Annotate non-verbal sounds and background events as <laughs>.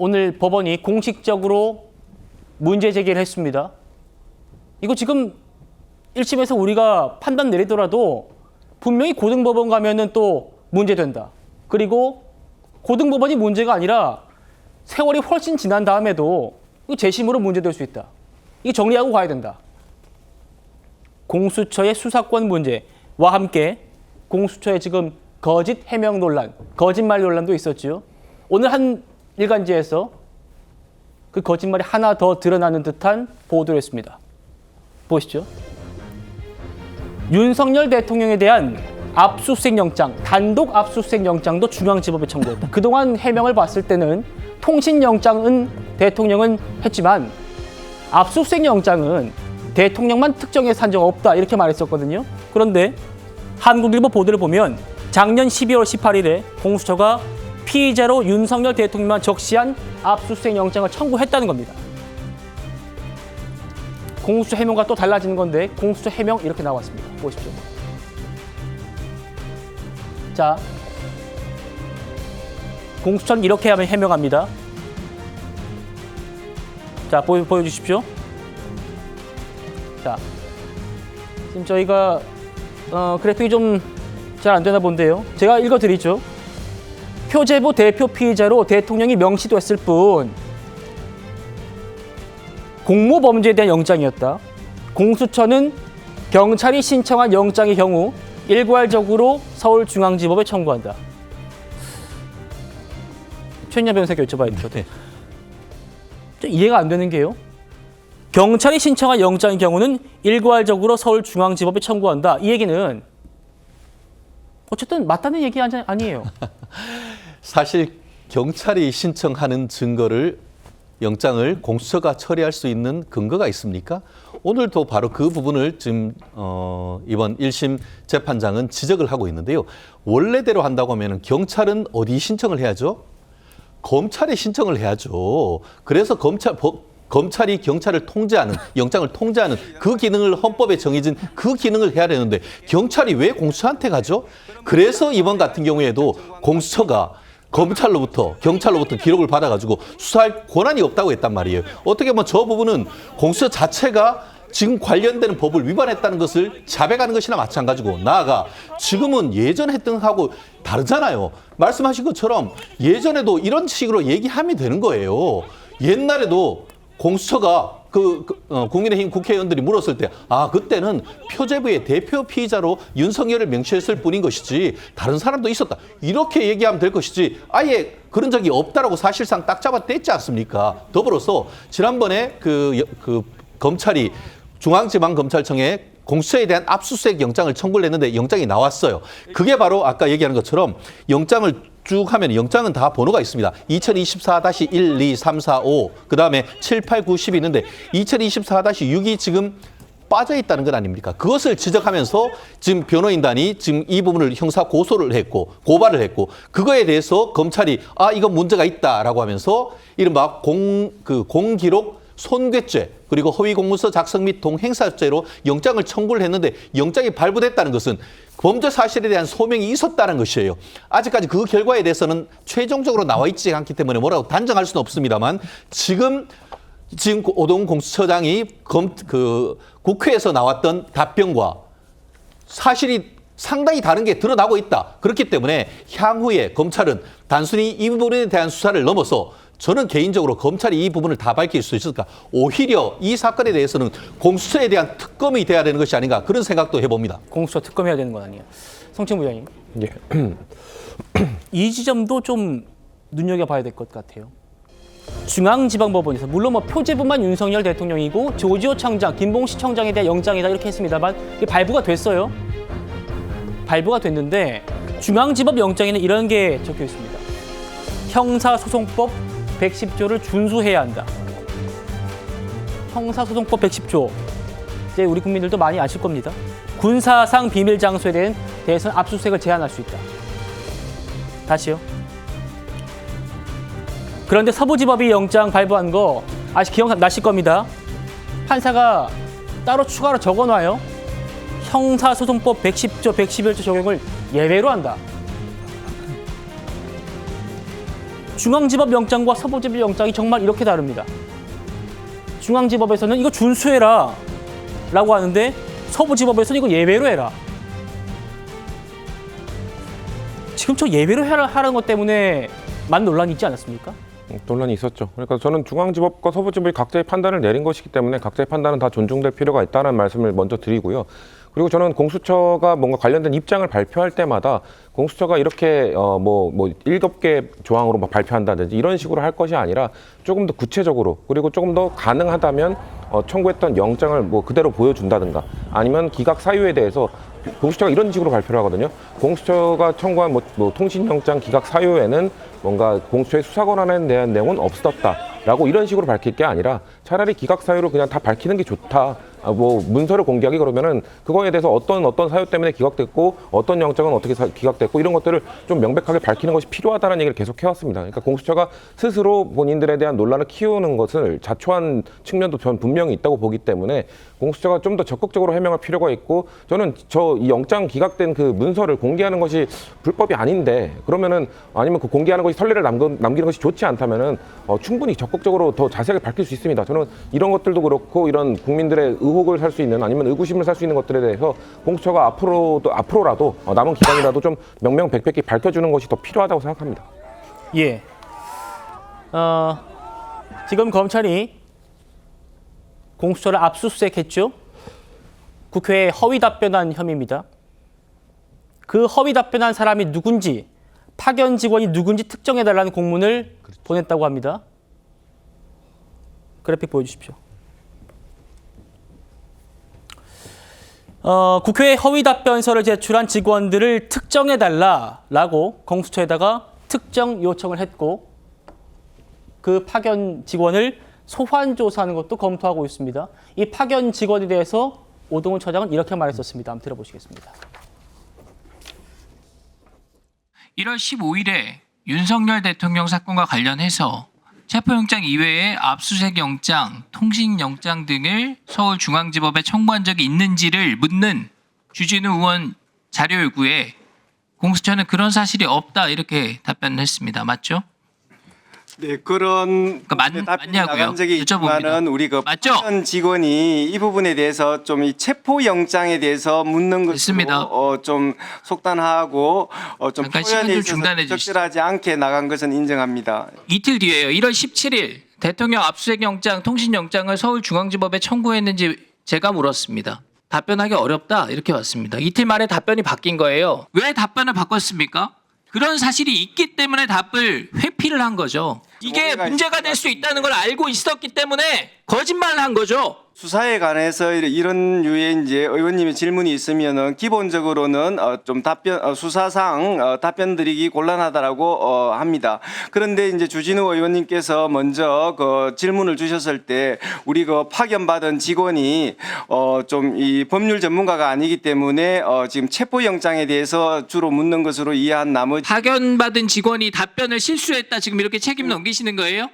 오늘 법원이 공식적으로 문제 제기를 했습니다. 이거 지금 1심에서 우리가 판단 내리더라도 분명히 고등법원 가면은 또 문제된다. 그리고 고등법원이 문제가 아니라 세월이 훨씬 지난 다음에도 이거 재심으로 문제될 수 있다. 이거 정리하고 가야 된다. 공수처의 수사권 문제와 함께 공수처의 지금 거짓 해명 논란, 거짓말 논란도 있었죠. 오늘 한 일간지에서 그 거짓말이 하나 더 드러나는 듯한 보도를 했습니다. 보시죠. 윤석열 대통령에 대한 압수수색 영장, 단독 압수수색 영장도 중앙지법에 청구했다. 그동안 해명을 봤을 때는 통신 영장은 대통령은 했지만 압수수색 영장은 대통령만 특정해서 한 적 없다 이렇게 말했었거든요. 그런데 한국일보 보도를 보면 작년 12월 18일에 공수처가 피의자로 윤석열 대통령만 적시한 압수수색 영장을 청구했다는 겁니다. 공수처 해명과 또 달라지는 건데 공수처 해명 이렇게 나왔습니다. 보십시오. 자, 공수처는 이렇게 하면 해명합니다. 자, 보여, 보여주십시오. 자, 지금 저희가 어, 그래픽이 좀 잘 안 되나 본데요. 제가 읽어드리죠. 표제부 대표 피의자로 대통령이 명시됐을 뿐 공모 범죄에 대한 영장이었다. 공수처는 경찰이 신청한 영장의 경우 일괄적으로 서울중앙지법에 청구한다. 최인야 변호사께 여쭤봐야죠. 네. 좀 이해가 안 되는 게요. 경찰이 신청한 영장의 경우는 일괄적으로 서울중앙지법에 청구한다. 이 얘기는 어쨌든 맞다는 얘기 아니- 아니에요. <laughs> 사실 경찰이 신청하는 증거를 영장을 공수처가 처리할 수 있는 근거가 있습니까? 오늘도 바로 그 부분을 지금 어, 이번 1심 재판장은 지적을 하고 있는데요. 원래대로 한다고 하면 경찰은 어디 신청을 해야죠? 검찰에 신청을 해야죠. 그래서 검찰 법- 검찰이 경찰을 통제하는 영장을 통제하는 그 기능을 헌법에 정해진 그 기능을 해야 되는데 경찰이 왜 공수처한테 가죠? 그래서 이번 같은 경우에도 공수처가 검찰로부터 경찰로부터 기록을 받아가지고 수사할 권한이 없다고 했단 말이에요. 어떻게 보면 저 부분은 공수처 자체가 지금 관련되는 법을 위반했다는 것을 자백하는 것이나 마찬가지고 나아가 지금은 예전 했던 하고 다르잖아요. 말씀하신 것처럼 예전에도 이런 식으로 얘기하면 되는 거예요. 옛날에도 공수처가 그, 그, 어, 국민의힘 국회의원들이 물었을 때, 아, 그때는 표제부의 대표 피의자로 윤석열을 명시했을 뿐인 것이지, 다른 사람도 있었다. 이렇게 얘기하면 될 것이지, 아예 그런 적이 없다라고 사실상 딱 잡아 뗐지 않습니까? 더불어서, 지난번에 그, 여- 그 검찰이 중앙지방검찰청에 공수처에 대한 압수수색 영장을 청구를 했는데 영장이 나왔어요. 그게 바로 아까 얘기하는 것처럼 영장을 쭉 하면 영장은 다 번호가 있습니다. 2024-1, 2, 3, 4, 5, 그 다음에 7, 8, 9, 10이 있는데 2024-6이 지금 빠져 있다는 것 아닙니까? 그것을 지적하면서 지금 변호인단이 지금 이 부분을 형사 고소를 했고 고발을 했고 그거에 대해서 검찰이 아 이건 문제가 있다라고 하면서 이른바 공 그 공기록 손괴죄 그리고 허위 공문서 작성 및 동행사죄로 영장을 청구를 했는데 영장이 발부됐다는 것은 범죄 사실에 대한 소명이 있었다는 것이에요. 아직까지 그 결과에 대해서는 최종적으로 나와 있지 않기 때문에 뭐라고 단정할 수는 없습니다만 지금 지금 오동 공수처장이 검, 그 국회에서 나왔던 답변과 사실이 상당히 다른 게 드러나고 있다. 그렇기 때문에 향후에 검찰은 단순히 이 부분에 대한 수사를 넘어서 저는 개인적으로 검찰이 이 부분을 다 밝힐 수 있을까? 오히려 이 사건에 대해서는 공수처에 대한 특검이 돼야 되는 것이 아닌가 그런 생각도 해봅니다. 공수처 특검해야 되는 건 아니에요. 성채 부장님. 예. <clears throat> 이 지점도 좀 눈여겨봐야 될 것 같아요. 중앙지방법원에서 물론 뭐 표제부만 윤석열 대통령이고 조지호 청장, 김봉시 청장에 대한 영장이다 이렇게 했습니다만 이게 발부가 됐어요. 발부가 됐는데 중앙지법 영장에는 이런 게 적혀 있습니다. 형사소송법 110조를 준수해야 한다. 형사소송법 110조 이제 우리 국민들도 많이 아실 겁니다. 군사상 비밀 장소에 대한 대해서는 압수수색을 제한할 수 있다. 다시요. 그런데 서부지법이 영장 발부한 거 아직 기억나실 겁니다. 판사가 따로 추가로 적어놔요. 형사소송법 110조, 111조 적용을 예외로 한다. 중앙지법 영장과 서부지법 영장이 정말 이렇게 다릅니다. 중앙지법에서는 이거 준수해라 라고 하는데 서부지법에서는 이거 예외로 해라. 지금 저 예외로 해라 하라는 것 때문에 많은 논란이 있지 않았습니까? 음, 논란이 있었죠. 그러니까 저는 중앙지법과 서부지법이 각자의 판단을 내린 것이기 때문에 각자의 판단은 다 존중될 필요가 있다는 말씀을 먼저 드리고요. 그리고 저는 공수처가 뭔가 관련된 입장을 발표할 때마다 공수처가 이렇게 어뭐뭐 일곱 개 조항으로 막 발표한다든지 이런 식으로 할 것이 아니라 조금 더 구체적으로 그리고 조금 더 가능하다면 어, 청구했던 영장을 뭐 그대로 보여준다든가 아니면 기각 사유에 대해서 공수처가 이런 식으로 발표를 하거든요. 공수처가 청구한 뭐, 뭐 통신영장 기각 사유에는 뭔가 공수처의 수사 권한에 대한 내용은 없었다라고 이런 식으로 밝힐 게 아니라 차라리 기각 사유를 그냥 다 밝히는 게 좋다. 아, 뭐 문서를 공개하기 그러면은 그거에 대해서 어떤 어떤 사유 때문에 기각됐고 어떤 영장은 어떻게 사- 기각됐고 이런 것들을 좀 명백하게 밝히는 것이 필요하다는 얘기를 계속 해왔습니다. 그러니까 공수처가 스스로 본인들에 대한 논란을 키우는 것을 자초한 측면도 전 분명히 있다고 보기 때문에 공수처가 좀 더 적극적으로 해명할 필요가 있고 저는 저 이 영장 기각된 그 문서를 공개하는 것이 불법이 아닌데 그러면은 아니면 그 공개하는 것이 선례를 남기, 남기는 것이 좋지 않다면은 어, 충분히 적극적으로 더 자세하게 밝힐 수 있습니다. 저는 이런 것들도 그렇고 이런 국민들의 의혹을 살 수 있는 아니면 의구심을 살 수 있는 것들에 대해서 공수처가 앞으로도 앞으로라도 어, 남은 기간이라도 좀 명명백백히 밝혀주는 것이 더 필요하다고 생각합니다. 예. 어, 지금 검찰이 공수처를 압수수색했죠. 국회에 허위 답변한 혐의입니다. 그 허위 답변한 사람이 누군지 파견 직원이 누군지 특정해달라는 공문을 보냈다고 합니다. 그래픽 보여주십시오. 어, 국회에 허위 답변서를 제출한 직원들을 특정해달라라고 공수처에다가 특정 요청을 했고 그 파견 직원을 소환 조사하는 것도 검토하고 있습니다. 이 파견 직원에 대해서 오동훈 처장은 이렇게 말했었습니다. 한번 들어보시겠습니다. 1월 15일에 윤석열 대통령 사건과 관련해서 체포영장 이외에 압수수색 영장, 통신영장 등을 서울중앙지법에 청구한 적이 있는지를 묻는 주진우 의원 자료 요구에 공수처는 그런 사실이 없다 이렇게 답변을 했습니다. 맞죠? 네, 그런 그러니까 맞- 답변이 맞냐고요? 나간 적이 여쭤봅니다. 있지만은 우리 그 맞죠? 파견 직원이 이 부분에 대해서 좀 이 체포 영장에 대해서 묻는 것으로 됐습니다. 어, 좀 속단하고 어, 좀 잠깐 표현에 있어서 중단해 주시죠. 적절하지 않게 나간 것은 인정합니다. 이틀 뒤에요. 1월 17일 대통령 압수수색 영장, 통신 영장을 서울중앙지법에 청구했는지 제가 물었습니다. 답변하기 어렵다 이렇게 왔습니다. 이틀 만에 답변이 바뀐 거예요. 왜 답변을 바꿨습니까? 그런 사실이 있기 때문에 답을 회 피를 한 거죠. 이게 문제가 될 수 있다는 걸 알고 있었기 때문에 거짓말을 한 거죠. 수사에 관해서 이런- 유의 이제 의원님의 질문이 있으면은 기본적으로는 어, 좀 답변 어, 수사상 어, 답변 드리기 곤란하다라고 어, 합니다. 그런데 이제 주진우 의원님께서 먼저 그 질문을 주셨을 때 우리 그 파견받은 직원이 어, 좀 이 법률 전문가가 아니기 때문에 어, 지금 체포 영장에 대해서 주로 묻는 것으로 이해한 나머지 파견받은 직원이 답변을 실수했다 지금 이렇게 책임 넘기시는 거예요?